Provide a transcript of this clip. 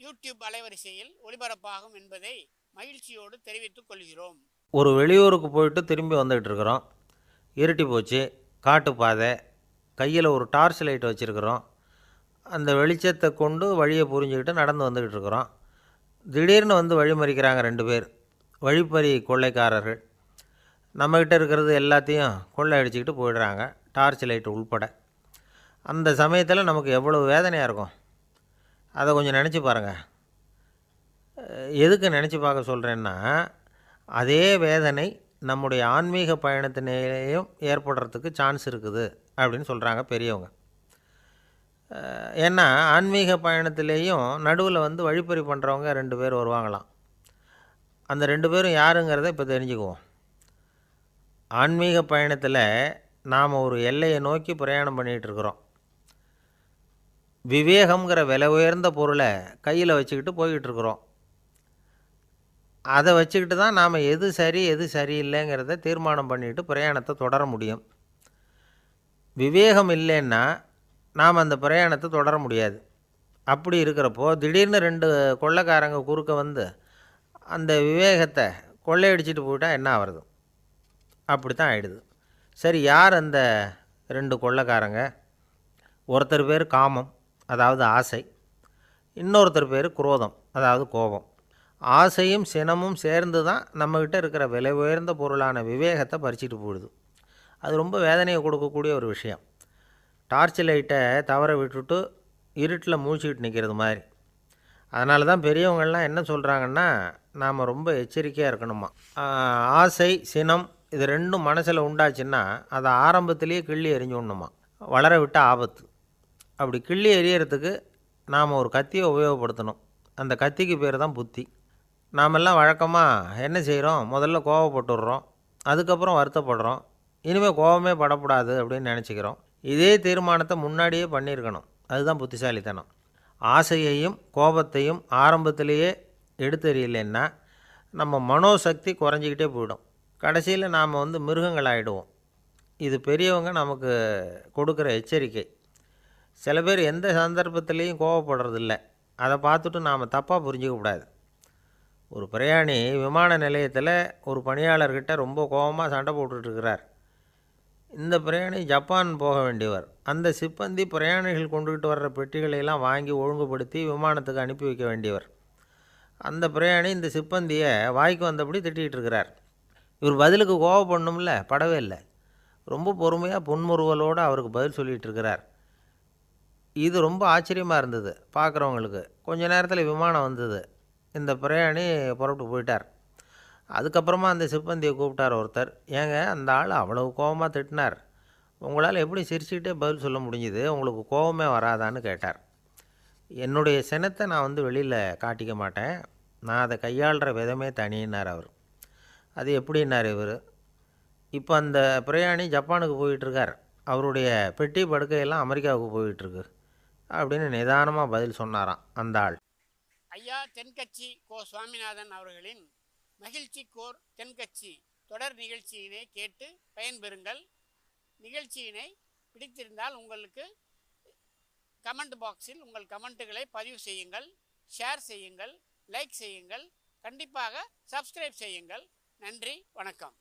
YouTube அலைவரிசையில் ஒளிபரப்பாகும் என்பதை மகிழ்ச்சியோடு தெரிவித்துக் கொள்கிறோம். ஒரு வெளியூருக்கு போயிட்டு திரும்பி வந்துக்கிட்டு இருக்கிறோம். இருட்டி போச்சு. காட்டு பாதை. கையில் ஒரு டார்ச் லைட் வச்சுருக்கிறோம். அந்த வெளிச்சத்தை கொண்டு வழியை புரிஞ்சுக்கிட்டு நடந்து வந்துக்கிட்டு இருக்கிறோம். திடீர்னு வந்து வழிமறிக்கிறாங்க ரெண்டு பேர். வழிப்பறி கொள்ளைக்காரர்கள். நம்மக்கிட்ட இருக்கிறது எல்லாத்தையும் கொள்ளை அடிச்சுக்கிட்டு போயிடுறாங்க. டார்ச் லைட் உள்பட. அந்த சமயத்தில் நமக்கு எவ்வளோ வேதனையாக இருக்கும். அதை கொஞ்சம் நினச்சி பாருங்கள் எதுக்கு நினச்சி பார்க்க சொல்கிறேன்னா அதே வேதனை நம்முடைய ஆன்மீக பயணத்தினேயும் ஏற்படுறதுக்கு சான்ஸ் இருக்குது அப்படின்னு சொல்கிறாங்க பெரியவங்க. ஏன்னா ஆன்மீக பயணத்திலேயும் நடுவில் வந்து வழிப்பறி பண்ணுறவங்க ரெண்டு பேர் வருவாங்களாம். அந்த ரெண்டு பேரும் யாருங்கிறத இப்போ தெரிஞ்சுக்குவோம். ஆன்மீக பயணத்தில் நாம் ஒரு எல்லையை நோக்கி பிரயாணம் பண்ணிகிட்டு இருக்கிறோம். விவேகம்ங்கிற விலை உயர்ந்த பொருளை கையில் வச்சுக்கிட்டு போய்கிட்டு இருக்கிறோம் அதை வச்சுக்கிட்டு தான் நாம் எது சரி எது சரியில்லைங்கிறத தீர்மானம் பண்ணிட்டு பிரயாணத்தை தொடர முடியும். விவேகம் இல்லைன்னா நாம் அந்த பிரயாணத்தை தொடர முடியாது. அப்படி இருக்கிறப்போ திடீர்னு ரெண்டு கொள்ளைக்காரங்க குறுக்க வந்து அந்த விவேகத்தை கொள்ளையடிச்சிட்டு போயிட்டால் என்ன ஆகிறது அப்படி தான் ஆயிடுது. சரி யார் அந்த ரெண்டு கொள்ளைக்காரங்க? ஒருத்தர் பேர் காமம். அதாவது ஆசை. இன்னொருத்தர் பேர் குரோதம் அதாவது கோபம். ஆசையும் சினமும் சேர்ந்து தான் நம்மக்கிட்ட இருக்கிற விலை உயர்ந்த பொருளான விவேகத்தை பறிச்சிட்டு போயிடுது. அது ரொம்ப வேதனையை கொடுக்கக்கூடிய ஒரு விஷயம். டார்ச் லைட்டை தவற விட்டுட்டு இருட்டில் மூழ்கிட்டு நிற்கிறது மாதிரி. அதனால தான் பெரியவங்கள்லாம் என்ன சொல்கிறாங்கன்னா நாம் ரொம்ப எச்சரிக்கையாக இருக்கணுமா? ஆசை சினம் இது ரெண்டும் மனசில் உண்டாச்சுன்னா அதை ஆரம்பத்திலேயே கிள்ளி எரிஞ்சுடணுமா வளர விட்ட ஆபத்து. அப்படி கிள்ளி எரியறதுக்கு நாம் ஒரு கத்தியை உபயோகப்படுத்தணும். அந்த கத்திக்கு பேர் தான் புத்தி. நாமெல்லாம் வழக்கமாக என்ன செய்கிறோம் முதல்ல கோவப்பட்டுடுறோம். அதுக்கப்புறம் வருத்தப்படுறோம். இனிமேல் கோவமே படக்கூடாது அப்படின்னு நினச்சிக்கிறோம். இதே தீர்மானத்தை முன்னாடியே பண்ணியிருக்கணும். அதுதான் புத்திசாலித்தனம். ஆசையையும் கோபத்தையும் ஆரம்பத்திலேயே எடுத்தெறியலைன்னா நம்ம மனோசக்தி குறைஞ்சிக்கிட்டே போயிடும். கடைசியில் நாம் வந்து மிருகங்கள் ஆகிடுவோம் இது பெரியவங்க நமக்கு கொடுக்குற எச்சரிக்கை. சில பேர் எந்த சந்தர்ப்பத்திலையும் கோவப்படுறதில்ல. அதை பார்த்துட்டு நாம் தப்பாக புரிஞ்சிக்கக்கூடாது ஒரு பிரயாணி விமான நிலையத்தில் ஒரு பணியாளர்கிட்ட ரொம்ப கோபமாக சண்டை போட்டுட்ருக்கிறார். இந்த பிரயாணி ஜப்பான் போக வேண்டியவர். அந்த சிப்பந்தி பிரயாணிகள் கொண்டுகிட்டு வர்ற பெட்டிகளை எல்லாம் வாங்கி ஒழுங்குபடுத்தி விமானத்துக்கு அனுப்பி வைக்க வேண்டியவர். அந்த பிரயாணி இந்த சிப்பந்தியை வாய்க்கு வந்தபடி திட்டிகிட்டு இருக்கிறார் இவர் பதிலுக்கு கோவப்படணும்ல? படவே இல்லை. ரொம்ப பொறுமையாக புன்முறுவலோடு அவருக்கு பதில் சொல்லிகிட்டு இருக்கிறார் இது ரொம்ப ஆச்சரியமாக இருந்தது பார்க்குறவங்களுக்கு கொஞ்ச நேரத்தில் விமானம் வந்தது. இந்த பிரயாணி புறப்பட்டு போயிட்டார். அதுக்கப்புறமா அந்த சிப்பந்தியை கூப்பிட்டார் ஒருத்தர். ஏங்க அந்த ஆள் அவ்வளவு கோபமாக திட்டினார். உங்களால் எப்படி சிரிச்சுக்கிட்டே பதில் சொல்ல முடிஞ்சுது? உங்களுக்கு கோபமே வராதான்னு கேட்டார். என்னுடைய சினத்தை நான் வந்து வெளியில் காட்டிக்க மாட்டேன். நான் அதை கையாளுற விதமே தனியினார் அவர். அது எப்படின்னார் இவர்? இப்போ அந்த பிரயாணி ஜப்பானுக்கு போயிட்டுருக்கார் அவருடைய பெட்டி படுக்கையெல்லாம் அமெரிக்காவுக்கு போயிட்டுருக்கு அப்படின்னு நிதானமாக பதில் சொன்னாராம் அந்த ஆள். ஐயா தென்கட்சி கோ சுவாமிநாதன் அவர்களின் மகிழ்ச்சி கோர் தென்கட்சி தொடர் நிகழ்ச்சியினை கேட்டு பயன்பெறுங்கள். நிகழ்ச்சியினை பிடித்திருந்தால் உங்களுக்கு கமெண்ட் பாக்ஸில் உங்கள் கமெண்ட்டுகளை பதிவு செய்யுங்கள் ஷேர் செய்யுங்கள் லைக் செய்யுங்கள் கண்டிப்பாக சப்ஸ்கிரைப் செய்யுங்கள். நன்றி வணக்கம்.